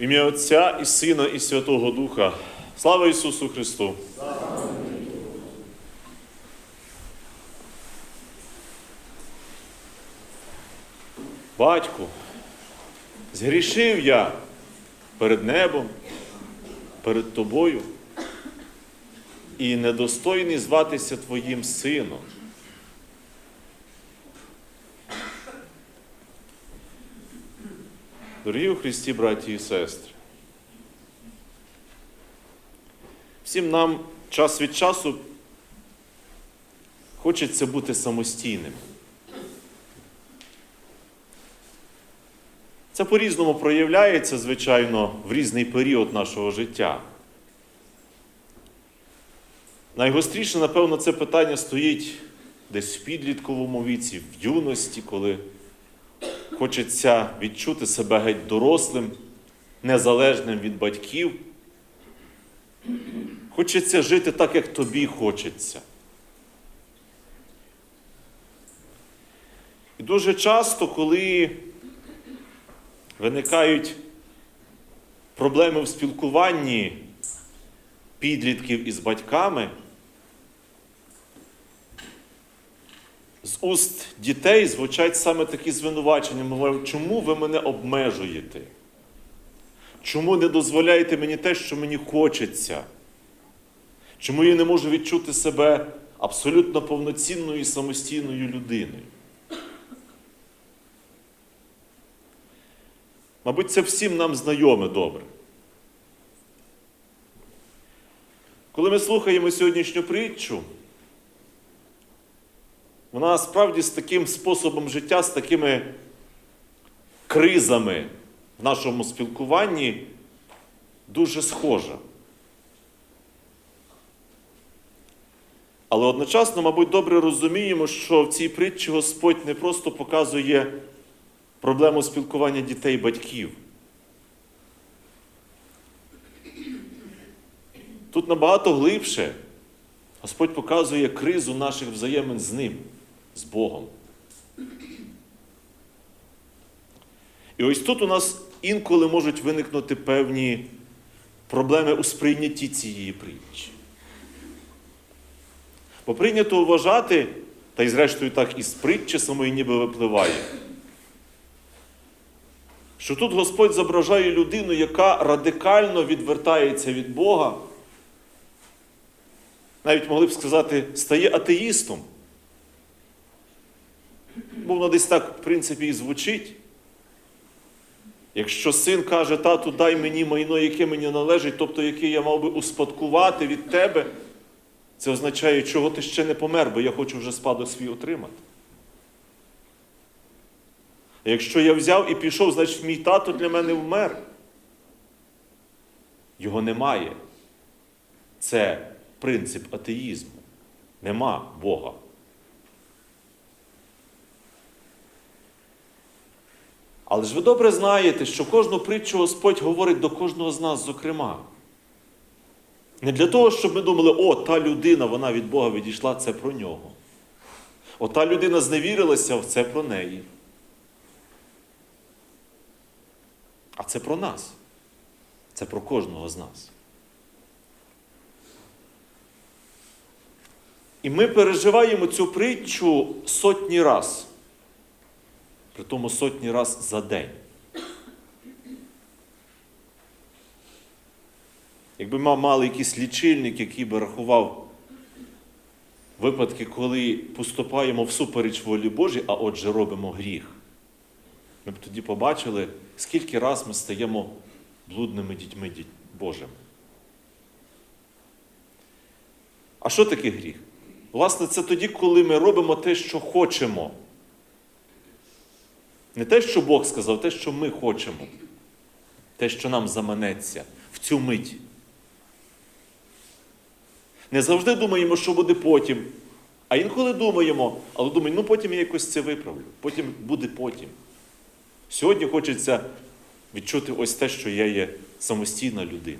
В ім'я Отця і Сина, і Святого Духа. Слава Ісусу Христу! Батьку, згрішив я перед небом, перед тобою і недостойний зватися Твоїм сином. Дорогі у Христі, браті і сестри, всім нам час від часу хочеться бути самостійним. Це по-різному проявляється, звичайно, в різний період нашого життя. Найгостріше, напевно, це питання стоїть десь в підлітковому віці, в юності, коли хочеться відчути себе геть дорослим, незалежним від батьків. Хочеться жити так, як тобі хочеться. І дуже часто, коли виникають проблеми в спілкуванні підлітків із батьками, з уст дітей звучать саме такі звинувачення, мовляв, чому ви мене обмежуєте? Чому не дозволяєте мені те, що мені хочеться? Чому я не можу відчути себе абсолютно повноцінною і самостійною людиною? Мабуть, це всім нам знайоме добре. Коли ми слухаємо сьогоднішню притчу, вона справді з таким способом життя, з такими кризами в нашому спілкуванні дуже схожа. Але одночасно, мабуть, добре розуміємо, що в цій притчі Господь не просто показує проблему спілкування дітей і батьків. Тут набагато глибше Господь показує кризу наших взаємин з Ним, з Богом. І ось тут у нас інколи можуть виникнути певні проблеми у сприйнятті цієї притчі. Бо прийнято вважати, та й зрештою так і з притчі самої ніби випливає, що тут Господь зображає людину, яка радикально відвертається від Бога, навіть могли б сказати, стає атеїстом. Бо воно десь так, в принципі, і звучить. Якщо син каже, тату, дай мені майно, яке мені належить, тобто яке я мав би успадкувати від тебе, це означає, чого ти ще не помер, бо я хочу вже спадок свій отримати. А якщо я взяв і пішов, значить мій тато для мене вмер. Його немає. Це принцип атеїзму. Нема Бога. Але ж ви добре знаєте, що кожну притчу Господь говорить до кожного з нас, зокрема. Не для того, щоб ми думали, о, та людина, вона від Бога відійшла, це про нього. О, та людина зневірилася, це про неї. А це про нас. Це про кожного з нас. І ми переживаємо цю притчу сотні раз. При тому сотні раз за день. Якби ми мали якийсь лічильник, який би рахував випадки, коли поступаємо всупереч волі Божій, а отже робимо гріх, ми б тоді побачили, скільки раз ми стаємо блудними дітьми Божими. А що таке гріх? Власне, це тоді, коли ми робимо те, що хочемо. Не те, що Бог сказав, те, що ми хочемо, те, що нам заманеться в цю мить. Не завжди думаємо, що буде потім. А інколи думаємо, але думаємо, ну потім я якось це виправлю, потім буде потім. Сьогодні хочеться відчути ось те, що я є самостійна людина.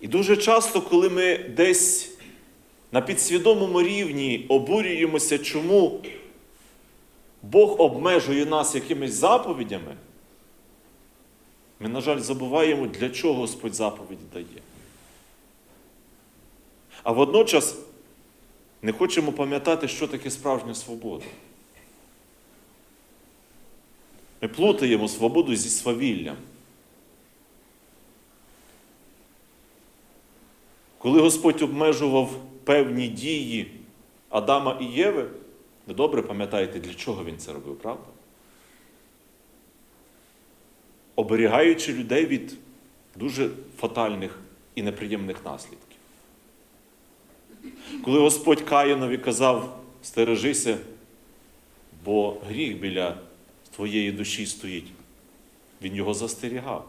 І дуже часто, коли ми десь на підсвідомому рівні обурюємося, чому Бог обмежує нас якимись заповідями, ми, на жаль, забуваємо, для чого Господь заповіді дає. А водночас не хочемо пам'ятати, що таке справжня свобода. Ми плутаємо свободу зі свавіллям. Коли Господь обмежував певні дії Адама і Єви, ви добре пам'ятаєте, для чого він це робив, правда? Оберігаючи людей від дуже фатальних і неприємних наслідків. Коли Господь Каїнові казав, стережися, бо гріх біля твоєї душі стоїть, він його застерігав,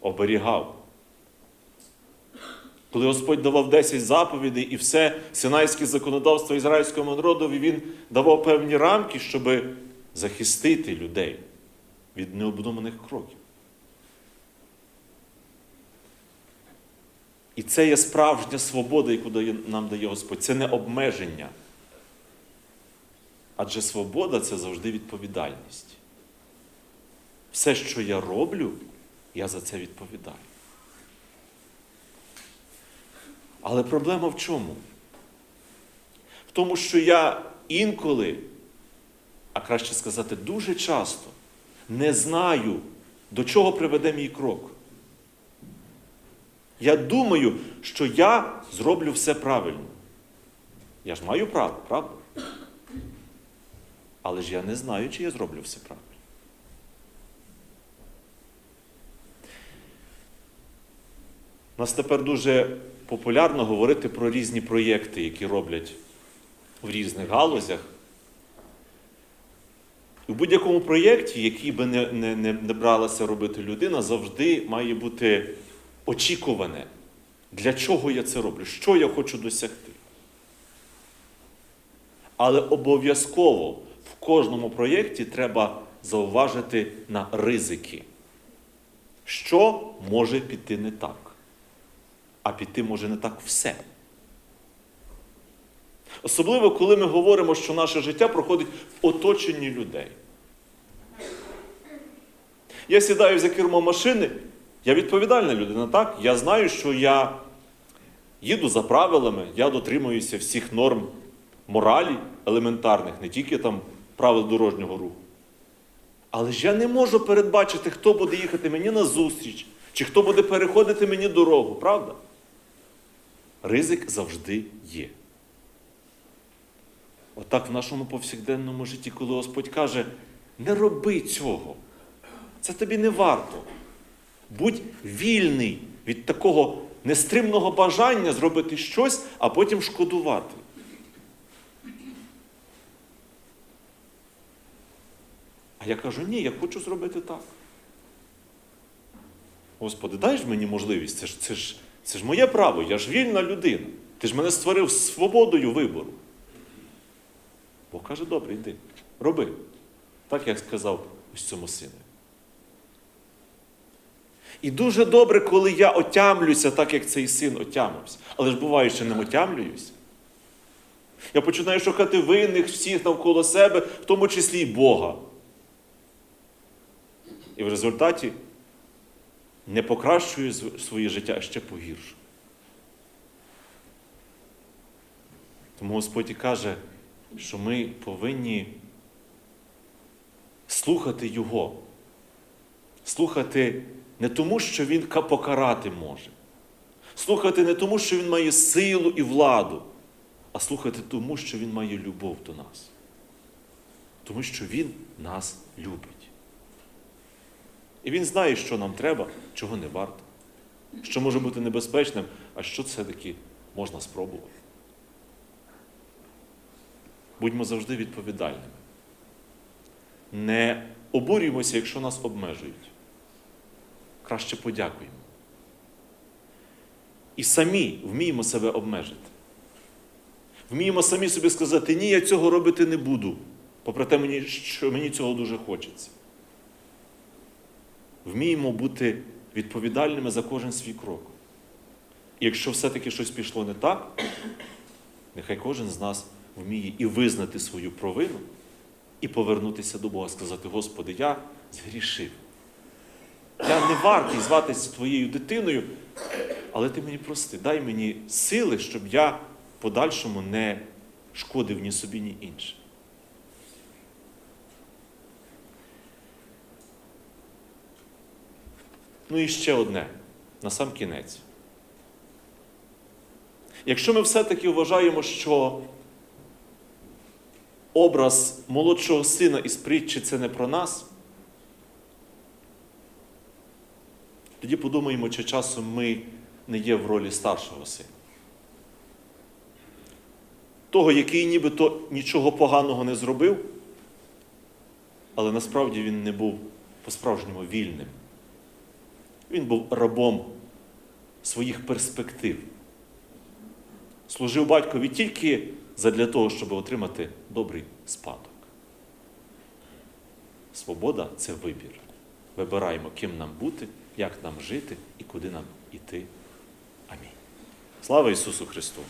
оберігав. Коли Господь давав 10 заповідей і все синайське законодавство ізраїльському народові, він давав певні рамки, щоб захистити людей від необдуманих кроків. І це є справжня свобода, яку нам дає Господь. Це не обмеження. Адже свобода це завжди відповідальність. Все, що я роблю, я за це відповідаю. Але проблема в чому? В тому, що я інколи, а краще сказати, дуже часто не знаю, до чого приведе мій крок. Я думаю, що я зроблю все правильно. Я ж маю право, правда? Але ж я не знаю, чи я зроблю все правильно. У нас тепер дуже популярно говорити про різні проєкти, які роблять в різних галузях. У будь-якому проєкті, який би не, не, не, бралася робити людина, завжди має бути очікуване, для чого я це роблю, що я хочу досягти. Але обов'язково в кожному проєкті треба зауважити на ризики, що може піти не так. А піти може не так все. Особливо, коли ми говоримо, що наше життя проходить в оточенні людей. Я сідаю за кермо машини, я відповідальна людина, так? Я знаю, що я їду за правилами, я дотримуюся всіх норм моралі елементарних, не тільки там правил дорожнього руху. Але ж я не можу передбачити, хто буде їхати мені на зустріч, чи хто буде переходити мені дорогу, правда? Ризик завжди є. Отак в нашому повсякденному житті, коли Господь каже, не роби цього. Це тобі не варто. Будь вільний від такого нестримного бажання зробити щось, а потім шкодувати. А я кажу, ні, я хочу зробити так. Господи, дай ж мені можливість, це ж, це, ж, це ж моє право, я ж вільна людина. Ти ж мене створив свободою вибору. Бог каже, добре, йди, роби. Так як сказав ось цьому сину. І дуже добре, коли я отямлюся, так як цей син отямився. Але ж буває, що не отямлююся. Я починаю шукати винних всіх навколо себе, в тому числі і Бога. І в результаті не покращую своє життя, а ще погіршу. Тому Господь і каже, що ми повинні слухати Його. Слухати не тому, що Він покарати може. Слухати не тому, що Він має силу і владу, а слухати тому, що Він має любов до нас. Тому що Він нас любить. І він знає, що нам треба, чого не варто, що може бути небезпечним, а що все-таки можна спробувати. Будьмо завжди відповідальними. Не обурюємося, якщо нас обмежують. Краще подякуємо. І самі вміємо себе обмежити. Вміємо самі собі сказати, ні, я цього робити не буду, попри те, що мені цього дуже хочеться. Вміємо бути відповідальними за кожен свій крок. І якщо все-таки щось пішло не так, нехай кожен з нас вміє і визнати свою провину, і повернутися до Бога, сказати, Господи, я згрішив. Я не вартий зватися твоєю дитиною, але ти мені прости, дай мені сили, щоб я в подальшому не шкодив ні собі, ні іншим. Ну і ще одне, на сам кінець. Якщо ми все-таки вважаємо, що образ молодшого сина із притчі це не про нас, тоді подумаємо, чи часом ми не є в ролі старшого сина. Того, який нібито нічого поганого не зробив, але насправді він не був по-справжньому вільним. Він був рабом своїх перспектив. Служив батькові тільки задля того, щоб отримати добрий спадок. Свобода це вибір. Вибираємо, ким нам бути, як нам жити і куди нам іти. Амінь. Слава Ісусу Христу!